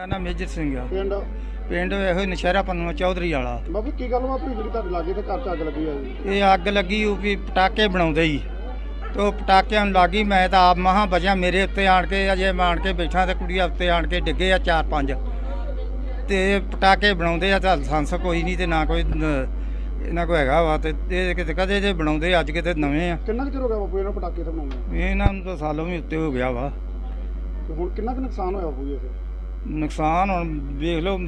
ਮੇਰਾ ਨਾਮ ਮੇਜਰ ਸਿੰਘ ਆ। ਪਿੰਡ? ਪਿੰਡ ਇਹੋ ਹੀ ਨਸ਼ਹਿਰਾ ਪੰਨੂਆ ਚੌਧਰੀ ਵਾਲਾ। ਬਾਬੂ ਕੀ ਗੱਲਬਾਤ ਹੋਈ ਜਿਹੜੀ ਤੁਹਾਡੇ ਲਾਗੇ ਤੇ ਘਰ ਚ ਅੱਗ ਲੱਗੀ ਆ। ਜੀ ਇਹ ਅੱਗ ਲੱਗੀ ਉਹ ਵੀ ਪਟਾਕੇ ਬਣਾਉਂਦੇ ਹੀ ਤੇ ਉਹ ਪਟਾਕਿਆਂ ਨੂੰ ਲੱਗੀ ਮੈਂ ਤਾਂ ਆਪ ਮਹਾ ਬਚਿਆ ਮੇਰੇ ਉੱਤੇ ਆਣ ਕੇ ਅਜੇ ਮੈਂ ਆਣ ਕੇ ਬੈਠਾ ਤੇ ਕੁੜੀਆਂ ਉੱਤੇ ਆਣ ਕੇ ਡਿੱਗੇ ਆ ਚਾਰ ਪੰਜ। ਤੇ ਪਟਾਕੇ ਬਣਾਉਂਦੇ ਆ ਤਾਂ ਲਾਇਸੈਂਸ ਕੋਈ ਨਹੀਂ ਤੇ ਨਾ ਕੋਈ ਇਹਨਾਂ ਕੋ ਹੈਗਾ ਵਾ ਤੇ ਇਹ ਕਿਤੇ ਕਦੇ ਜੇ ਬਣਾਉਂਦੇ ਅੱਜ ਕਿਤੇ ਨਵੇਂ ਆ। ਕਿੰਨਾ ਚਿਰ ਹੋ ਗਿਆ ਬਾਪੂ ਇਹਨਾਂ ਪਟਾਕੇ ਤੇ ਬਣਾਉਂਦੇ ਇਹਨਾਂ ਨੂੰ ਤਾਂ ਸਾਲੋਂ ਵੀ ਉੱਤੇ ਹੋ ਗਿਆ ਵਾ। ਤੇ ਹੁਣ ਕਿੰਨਾ ਕੁ ਨੁਕਸਾਨ ਹੋਇਆ ਜੀ ਇਹ? ਨੁਕਸਾਨ ਹੁਣ ਵੇਖ ਲਓ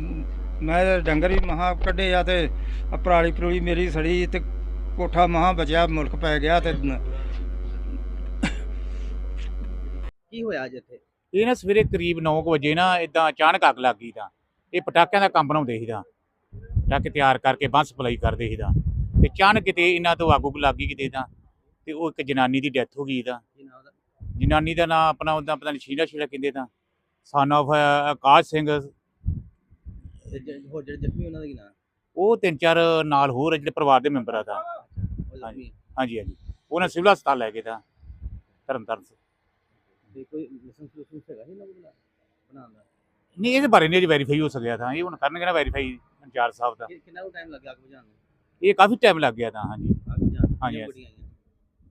ਮੈਂ ਡੰਗਰ ਹੀ ਮਹਾ ਕੱਢੇ ਆ ਤੇ ਆਹ ਪਰਾਲੀ ਪਰੂਲੀ ਮੇਰੀ ਸੜੀ ਤੇ ਕੋਠਾ ਮਹਾ ਬਚਿਆ ਮੁਲਕ ਪੈ ਗਿਆ ਤੇ ਕੀ ਹੋਇਆ ਅੱਜ ਇੱਥੇ? ਇਹ ਨਾ ਸਵੇਰੇ ਕਰੀਬ 9 ਵਜੇ ਨਾ ਇਦਾਂ ਅਚਾਨਕ ਅੱਗ ਲੱਗ ਗਈ ਤਾਂ। ਇਹ ਪਟਾਕਿਆਂ ਦਾ ਕੰਮ ਬਣਾਉਂਦੇ ਸੀ ਤਾਂ। ਪਟਾਕੇ ਤਿਆਰ ਕਰਕੇ ਬੰਦ ਸਪਲਾਈ ਕਰਦੇ ਸੀ ਤਾਂ। ਤੇ ਅਚਾਨਕ ਕਿਤੇ ਇਹਨਾਂ ਤੋਂ ਅੱਗ ਉੱਗ ਲੱਗ ਗਈ ਕਿਤੇ ਤਾਂ। ਤੇ ਉਹ ਇੱਕ ਜਨਾਨੀ ਦੀ ਡੈਥ ਹੋ ਗਈ ਤਾਂ। ਜਨਾਨੀ ਦਾ ਨਾਂ ਆਪਣਾ ਉਹਦਾ ਪਤਾ ਨਹੀਂ ਸ਼ੀਲਾ ਸ਼ੀਲਾ ਕਹਿੰਦੇ ਤਾਂ। Son of Akash Singh. ਤੇ ਜ- ਹੋਰ ਜਿਹੜੇ ਜ਼ਖਮੀ ਉਹਨਾਂ ਦਾ ਕੀ ਨਾਮ? ਉਹ ਤਿੰਨ ਚਾਰ ਨਾਲ ਹੋਰ ਆ ਜਿਹੜੇ ਪਰਿਵਾਰ ਦੇ ਮੈਂਬਰ ਆ ਤਾਂ। ਉਹ ਜ਼ਖਮੀ ਹਾਂਜੀ। ਹਾਂਜੀ ਉਹਨਾਂ ਸਿਵਲ ਹਸਪਤਾਲ ਲੈ ਗਏ ਤਾਂ ਧਰਮਤਾਰਨ ਤੇ ਕੋਈ ਲਾਇਸੈਂਸ ਲਾਇਸੈਂਸ ਹੈਗਾ ਸੀ ਨਾ ਉਹਦਾ ਬਣਾਉਣ ਦਾ? ਨਹੀਂ ਇਹਦੇ ਬਾਰੇ ਨਹੀਂ ਅਜੇ ਵੈਰੀਫਾਈ ਹੋ ਸਕਿਆ ਤਾਂ। ਇਹ ਹੁਣ ਕਰਨਗੇ ਨਾ ਵੈਰੀਫਾਈ ਇੰਚਾਰਜ ਸਾਹਿਬ ਦਾ। ਕਿ- ਕਿੰਨਾ ਕੁ ਟਾਈਮ ਲੱਗਿਆ ਅੱਗ ਬੁਝਾਉਣ ਨੂੰ? ਇਹ ਕਾਫੀ ਟਾਈਮ ਲੱਗ ਗਿਆ ਤਾਂ ਹਾਂਜੀ। ਅੱਗ ਬੁਝਾਉਣ ਨੂੰ? ਹਾਂਜੀ, ਕਿੰਨੀਆਂ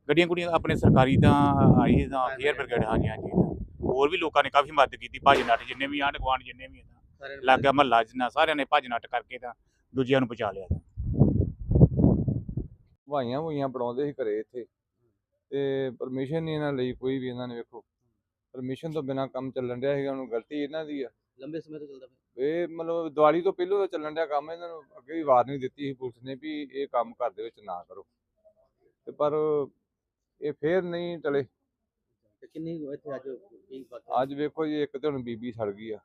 ਗੱਡੀਆਂ ਗੁੱਡੀਆਂ ਆਪਣੇ ਸਰਕਾਰੀ ਤਾਂ ਆਈ ਤਾਂ ਫੇਅਰ ਬ੍ਰਿਗੇਡ ਹਾਂਜੀ ਹਾਂਜੀ। ਹੋਰ ਵੀ ਲੋਕਾਂ ਨੇ ਕਾਫੀ ਮਦਦ ਕੀਤੀ ਭੱਜ ਨੱਠ ਜਿੰਨੇ ਵੀ ਆਂਢ ਗੁਆਂਢ ਜਿੰਨੇ ਵੀ ਤਾਂ ਲੱਗ ਮਹੱਲਾ ਜਿੰਨਾ ਸਾਰਿਆਂ ਨੇ ਭੱਜ ਨੱਠ ਕਰਕੇ ਤਾਂ ਦੂਜਿਆਂ ਨੂੰ ਬਚਾ ਲਿਆ ਤਾਂ। ਵਾਈਆਂ ਵੂਈਆਂ ਪੜਾਉਂਦੇ ਸੀ ਘਰੇ ਇੱਥੇ। ਤੇ ਪਰਮਿਸ਼ਨ ਨਹੀਂ ਇਹਨਾਂ ਲਈ ਕੋਈ ਵੀ ਇਹਨਾਂ ਨੇ ਵੇਖੋ। ਪਰਮਿਸ਼ਨ ਤੋਂ ਬਿਨਾ ਕੰਮ ਚੱਲਣ ਡਿਆ ਸੀਗਾ ਉਹਨੂੰ ਗਲਤੀ ਇਹਨਾਂ ਦੀ ਆ। ਲੰਬੇ ਸਮੇਂ ਤੋਂ ਚੱਲਦਾ ਪਿਆ। ਇਹ ਮਤਲਬ ਦੀਵਾਲੀ ਤੋਂ ਪਹਿਲਾਂ ਦਾ ਚੱਲਣ ਡਿਆ ਕੰਮ ਇਹਨਾਂ ਨੂੰ ਅੱਗੇ ਵੀ ਵਾਰਨਿੰਗ ਦਿੱਤੀ ਸੀ ਪੁਲਿਸ ਨੇ ਵੀ ਇਹ ਕੰਮ ਘਰ ਦੇ ਵਿੱਚ ਨਾ ਕਰੋ। ਤੇ ਪਰ ਇਹ ਫੇਰ ਨਹੀਂ ਟਲੇ। ਤੇ ਕਿੰਨੀ ਕੁ ਇੱਥੇ ਅੱਜ ਕੀ ਬਾਤ ਅੱਜ ਵੇਖੋ ਜੀ ਇੱਕ ਤੇ ਹੁਣ ਬੀਬੀ ਸੜ ਗਈ ਆ।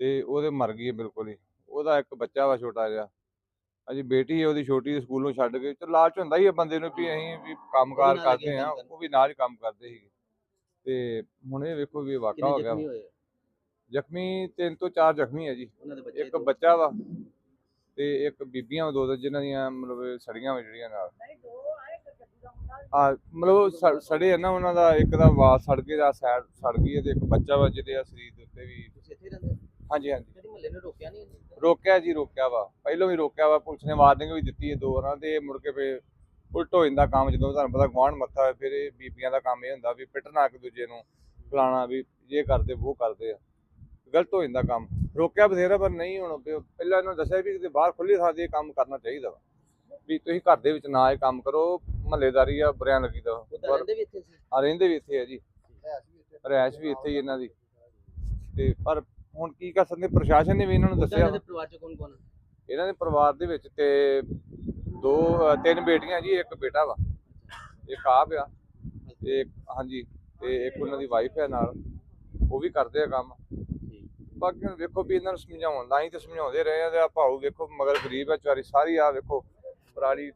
ਤੇ ਉਹਦੇ ਮਰ ਗਈ ਹੈ ਬਿਲਕੁਲ ਹੀ। ਉਹਦਾ ਇੱਕ ਬੱਚਾ ਵਾ ਛੋਟਾ ਜਿਹਾ। ਅਜੇ ਬੇਟੀ ਹੈ ਉਹਦੀ ਛੋਟੀ ਸਕੂਲੋਂ ਛੱਡ ਕੇ ਤੇ ਲਾਲਚ ਹੁੰਦਾ ਹੀ ਆ ਬੰਦੇ ਨੂੰ ਵੀ ਅਸੀਂ ਵੀ ਕੰਮਕਾਰ ਕਰਦੇ ਆ। ਉਹ ਵੀ ਨਾਲ ਹੀ ਕੰਮ ਕਰਦੇ ਸੀਗੇ। ਤੇ ਹੁਣ ਇਹ ਵੇਖੋ ਵੀ ਵਾਕਾ ਹੋ ਗਿਆ। ਜ਼ਖਮੀ ਤਿੰਨ ਤੋਂ ਚਾਰ ਜ਼ਖਮੀ ਹੈ ਜੀ। ਉਹਨਾਂ ਦੇ ਬੱਚੇ ਇੱਕ ਬੱਚਾ ਵਾ ਤੇ ਇੱਕ ਬੀਬੀਆਂ ਦੋ ਦੋ ਜਿਨ੍ਹਾਂ ਦੀਆਂ ਮਤਲਬ ਸੜੀਆਂ ਵਾ ਜਿਹੜੀਆਂ ਨਾਲ। ਆ ਮਤਲਬ ਸੜ- ਆ ਨਾ ਉਹਨਾਂ ਦਾ ਇੱਕ ਦਾ ਵਾਲ ਸੜ ਕੇ ਦਾ ਸਾਈਡ ਸੜ ਗਈ ਹੈ ਤੇ ਇੱਕ ਬੱਚਾ ਵਾ ਜਿਹਦੇ ਆ ਸਰੀਰ ਦੇ ਉੱਤੇ ਵੀ ਤੁਸੀਂ ਇੱਥੇ ਰਹਿੰਦੇ ਹੋ? ਹਾਂਜੀ ਹਾਂਜੀ। ਕਦੀ ਮਹੱਲੇ ਨੇ ਰੋਕਿਆ ਨਹੀਂ ਰੋਕਿਆ ਜੀ ਰੋਕਿਆ ਵਾ। ਪਹਿਲੋਂ ਵੀ ਰੋਕਿਆ ਵਾ ਪੁਲਿਸ ਨੇ ਵਾਰਨਿੰਗ ਵੀ ਦਿੱਤੀ ਹੈ ਦੋ ਵਾਰਾਂ ਤੇ ਮੁੜ ਕੇ ਫੇ ਉਲਟ ਹੋ ਜਾਂਦਾ ਕੰਮ ਜਦੋਂ ਤੁਹਾਨੂੰ ਪਤਾ ਗੁਆਂਢ ਮੱਥਾ ਹੋਏ ਫਿਰ ਇਹ ਬੀਬੀਆਂ ਦਾ ਕੰਮ ਇਹ ਹੁੰਦਾ ਵੀ ਪਿੱਟਣਾ ਇੱਕ ਦੂਜੇ ਨੂੰ ਫਲਾਣਾ ਵੀ ਇਹ ਕਰਦੇ ਉਹ ਕਰਦੇ ਆ। ਗਲਤ ਹੋ ਜਾਂਦਾ ਕੰਮ। ਰੋਕਿਆ ਬਥੇਰਾ ਪਰ ਨਹੀਂ ਹੁਣ ਪਹਿਲਾਂ ਇਹਨਾਂ ਨੂੰ ਦੱਸਿਆ ਵੀ ਕਿਤੇ ਬਾਹਰ ਖੁੱਲੀ ਥਾਂ ਤੇ ਇਹ ਕੰਮ ਕਰਨਾ ਚਾਹੀਦਾ ਵਾ। ਵੀ ਤੁਸੀਂ ਘਰ ਦੇ ਵਿੱਚ ਨਾ ਇਹ ਕੰਮ ਕਰੋ ਮਹੱਲੇਦਾਰੀ ਆ ਬੁਰਿਆਂ ਲੱਗੀਦਾ ਵਾ। ਉਹ ਤਾਂ ਪਰ ਰਹਿੰਦੇ ਵੀ ਇੱਥੇ ਸੀ। ਆ ਰਹਿੰਦੇ ਵੀ ਇੱਥੇ ਆ ਜੀ। ਰਿਹਾਇਸ਼ ਵੀ ਇੱਥੇ। ਹੀ ਇਹਨਾਂ ਦੀ। ਤੇ ਪਰ ਹੁਣ ਕੀ ਕਰ ਸਕਦੇ ਪ੍ਰਸ਼ਾਸਨ ਨੇ ਵੀ ਇਹਨਾਂ ਨੂੰ ਦੱਸਿਆ ਇਹਨਾਂ। ਦੇ ਪਰਿਵਾਰ ਚ ਕੌਣ ਕੌਣ ਹੈ? ਇਹਨਾਂ ਦੇ ਪਰਿਵਾਰ ਦੇ ਵਿੱਚ ਤੇ ਦੋ ਅ, ਤਿੰਨ ਬੇਟੀਆਂ ਜੀ ਇੱਕ ਬੇਟਾ ਵਾ। ਇੱਕ ਆਪ ਆ ਤੇ ਇੱਕ ਹਾਂਜੀ ਤੇ ਇੱਕ ਉਹਨਾਂ ਦੀ ਵਾਈਫ ਹੈ ਨਾਲ। ਉਹ ਵੀ ਕਰਦੇ ਆ ਕੰਮ। ਬਾਕੀ ਹੁਣ ਵੇਖੋ ਵੀ ਇਹਨਾਂ ਨੂੰ ਸਮਝਾਉਣ ਦਾ ਹੀ ਤੇ ਸਮਝਾਉਂਦੇ ਰਹੇ ਆ ਤੇ ਆ ਭਾਊ ਵੇਖੋ ਮਗਰ ਗਰੀਬ ਆ ਚਾਰੀ ਸਾਰੀ ਆ ਵੇਖੋ ਪਰਾਲੀ